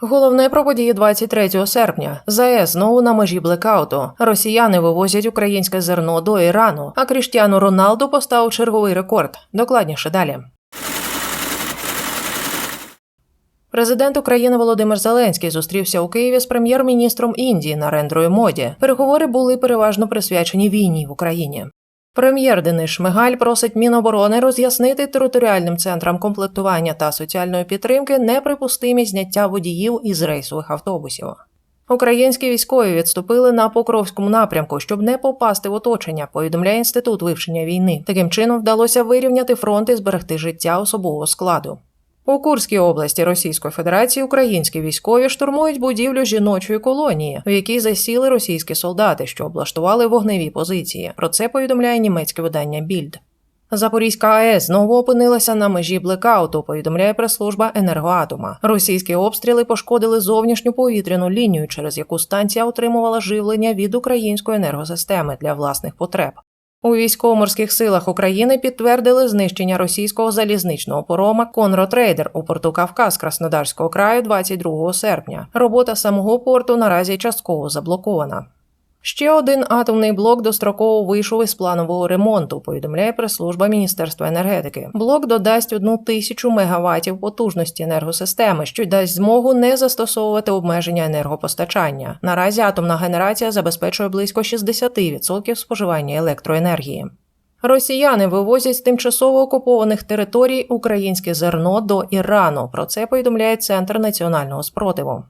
Головне про події 23 серпня. ЗАЕС знову на межі блекауту. Росіяни вивозять українське зерно до Ірану, а Кріштіану Роналду поставив черговий рекорд. Докладніше далі. Президент України Володимир Зеленський зустрівся у Києві з прем'єр-міністром Індії Нарендрою Моді. Переговори були переважно присвячені війні в Україні. Прем'єр Денис Шмигаль просить Міноборони роз'яснити територіальним центрам комплектування та соціальної підтримки неприпустимі зняття водіїв із рейсових автобусів. Українські військові відступили на Покровському напрямку, щоб не попасти в оточення. Повідомляє інститут вивчення війни. Таким чином вдалося вирівняти фронт і зберегти життя особового складу. У Курській області Російської Федерації українські військові штурмують будівлю жіночої колонії, в якій засіли російські солдати, що облаштували вогневі позиції. Про це повідомляє німецьке видання Більд. Запорізька АЕС знову опинилася на межі блекауту, повідомляє прес-служба енергоатома. Російські обстріли пошкодили зовнішню повітряну лінію, через яку станція отримувала живлення від української енергосистеми для власних потреб. У військово-морських силах України підтвердили знищення російського залізничного порома Конротрейдер у порту Кавказ Краснодарського краю 22 серпня. Робота самого порту наразі частково заблокована. Ще один атомний блок достроково вийшов із планового ремонту, повідомляє прес-служба Міністерства енергетики. Блок додасть одну тисячу мегаваттів потужності енергосистеми, що дасть змогу не застосовувати обмеження енергопостачання. Наразі атомна генерація забезпечує близько 60% споживання електроенергії. Росіяни вивозять з тимчасово окупованих територій українське зерно до Ірану. Про це повідомляє Центр національного спротиву.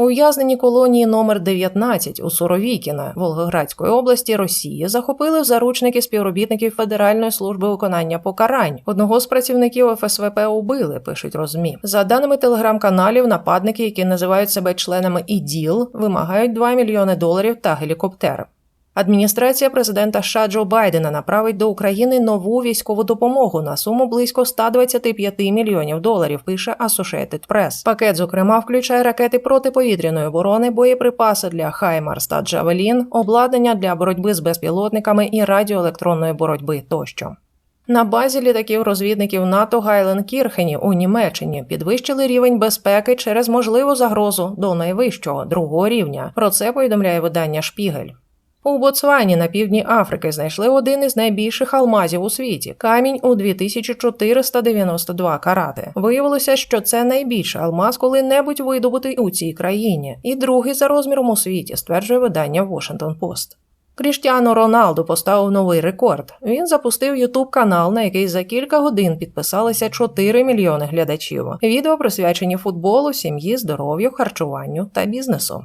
Ув'язнені колонії номер 19 у Суровікіна Волгоградської області Росії захопили в заручники співробітників Федеральної служби виконання покарань. Одного з працівників ФСВП убили, пишуть розмі. За даними телеграм-каналів, нападники, які називають себе членами ІДІЛ, вимагають 2 мільйони доларів та гелікоптер. Адміністрація президента США Джо Байдена направить до України нову військову допомогу на суму близько 125 мільйонів доларів. Пише Associated Press. Пакет, зокрема, включає ракети протиповітряної оборони, боєприпаси для Хаймарс та Джавелін, обладнання для боротьби з безпілотниками і радіоелектронної боротьби тощо. На базі літаків розвідників НАТО Гайлен Кірхені у Німеччині підвищили рівень безпеки через можливу загрозу до найвищого другого рівня. Про це повідомляє видання Шпігель. У Ботсвані на півдні Африки знайшли один із найбільших алмазів у світі камінь у 2492 карати. Виявилося, що це найбільший алмаз коли-небудь видобутий у цій країні, і другий за розміром у світі, стверджує видання Washington Post. Кріштіану Роналду поставив новий рекорд. Він запустив Ютуб канал, на який за кілька годин підписалися 4 мільйони глядачів. Відео присвячені футболу, сім'ї, здоров'ю, харчуванню та бізнесу.